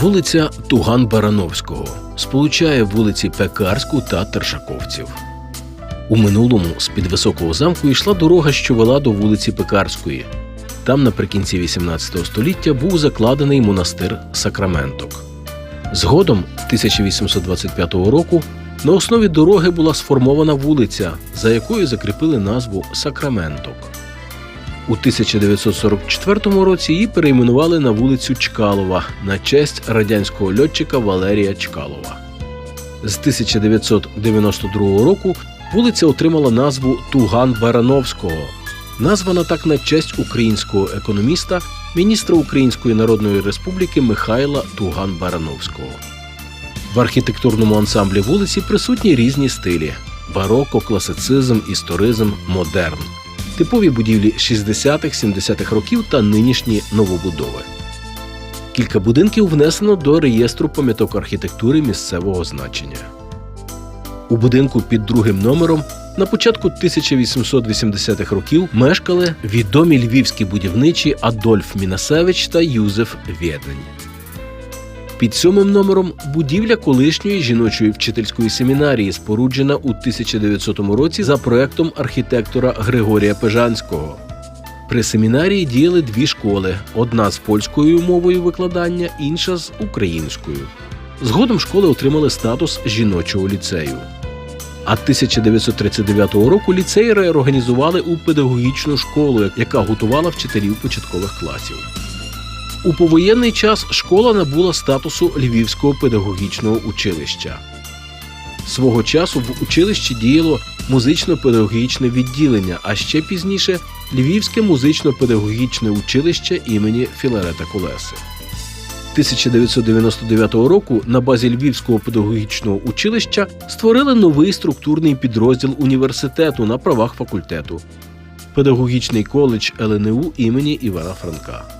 Вулиця Туган Барановського сполучає вулиці Пекарську та Тершаковців. У минулому з-під високого замку йшла дорога, що вела до вулиці Пекарської. Там наприкінці XVIII століття був закладений монастир Сакраменток. Згодом, 1825 року, на основі дороги була сформована вулиця, за якою закріпили назву Сакраменток. У 1944 році її перейменували на вулицю Чкалова на честь радянського льотчика Валерія Чкалова. З 1992 року вулиця отримала назву Туган Барановського, названа так на честь українського економіста, міністра Української Народної Республіки Михайла Туган Барановського. В архітектурному ансамблі вулиці присутні різні стилі: бароко, класицизм, історизм, модерн типові будівлі 60-х-70-х років та нинішні новобудови. Кілька будинків внесено до реєстру пам'яток архітектури місцевого значення. У будинку під другим номером на початку 1880-х років мешкали відомі львівські будівничі Адольф Мінасевич та Юзеф Відень. Під сьомим номером будівля колишньої жіночої вчительської семінарії, споруджена у 1900 році за проектом архітектора Григорія Пежанського. При семінарії діяли дві школи: одна з польською мовою викладання, інша з українською. Згодом школи отримали статус жіночого ліцею. А 1939 року ліцей реорганізували у педагогічну школу, яка готувала вчителів початкових класів. У повоєнний час школа набула статусу Львівського педагогічного училища. Свого часу в училищі діяло музично-педагогічне відділення, а ще пізніше Львівське музично-педагогічне училище імені Філарета Колеси. 1999 року на базі Львівського педагогічного училища створили новий структурний підрозділ університету на правах факультету Педагогічний коледж ЛНУ імені Івана Франка.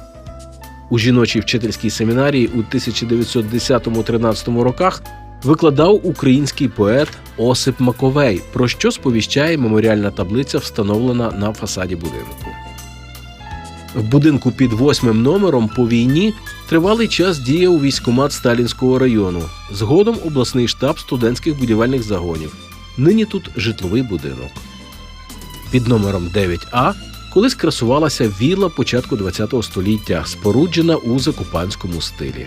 У жіночій вчительській семінарії у 1910-13 роках викладав український поет Осип Маковей, про що сповіщає меморіальна таблиця, встановлена на фасаді будинку. В будинку під восьмим номером по війні тривалий час діяв військомат Сталінського району, згодом обласний штаб студентських будівельних загонів. Нині тут житловий будинок. Під номером 9А колись красувалася вілла початку ХХ століття, споруджена у закупанському стилі.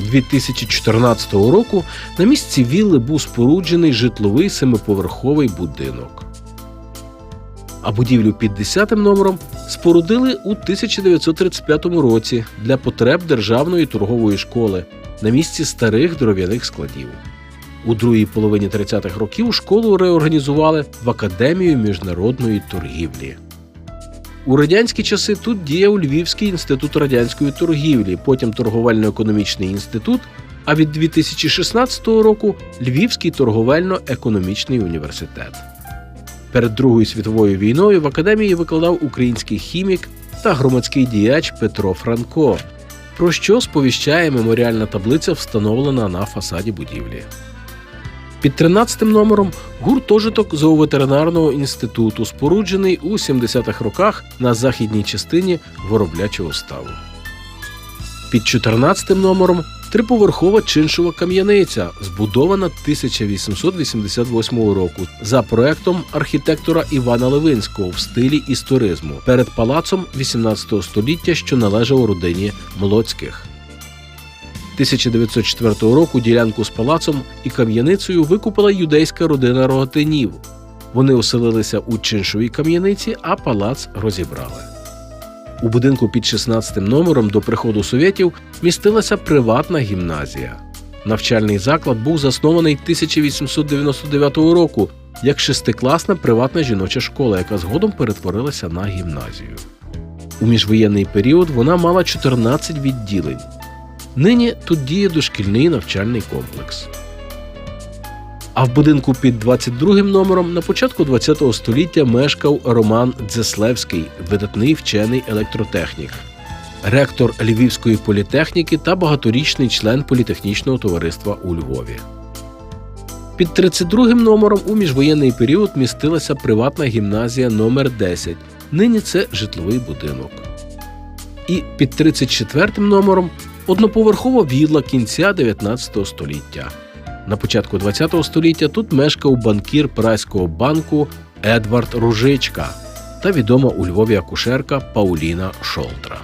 2014 року на місці вілли був споруджений житловий семиповерховий будинок. А будівлю під 10 номером спорудили у 1935 році для потреб Державної торгової школи на місці старих дров'яних складів. У другій половині 30-х років школу реорганізували в Академію міжнародної торгівлі. У радянські часи тут діяв Львівський інститут радянської торгівлі, потім торговельно-економічний інститут, а від 2016 року Львівський торговельно-економічний університет. Перед Другою світовою війною в академії викладав український хімік та громадський діяч Петро Франко, про що сповіщає меморіальна таблиця, встановлена на фасаді будівлі. Під 13 номером гуртожиток зооветеринарного інституту, споруджений у 70-х роках на західній частині вироблячого ставу. Під 14 номером триповерхова чиншова кам'яниця, збудована 1888 року за проектом архітектора Івана Левинського в стилі історизму перед палацом 18 століття, що належав родині Молоцьких. 1904 року ділянку з палацом і кам'яницею викупила юдейська родина Рогатинів. Вони оселилися у чиншовій кам'яниці, а палац розібрали. У будинку під 16 номером до приходу совєтів містилася приватна гімназія. Навчальний заклад був заснований 1899 року як шестикласна приватна жіноча школа, яка згодом перетворилася на гімназію. У міжвоєнний період вона мала 14 відділень. Нині тут діє дошкільний навчальний комплекс. А в будинку під 22 номером на початку ХХ століття мешкав Роман Дзеслевський, видатний вчений електротехнік, ректор Львівської політехніки та багаторічний член політехнічного товариства у Львові. Під 32-м номером у міжвоєнний період містилася приватна гімназія номер 10 Нині це житловий будинок. І під 34 номером одноповерхова відла кінця 19 століття. На початку ХХ століття тут мешкав банкір Прайського банку Едвард Ружичка та відома у Львові акушерка Пауліна Шолтра.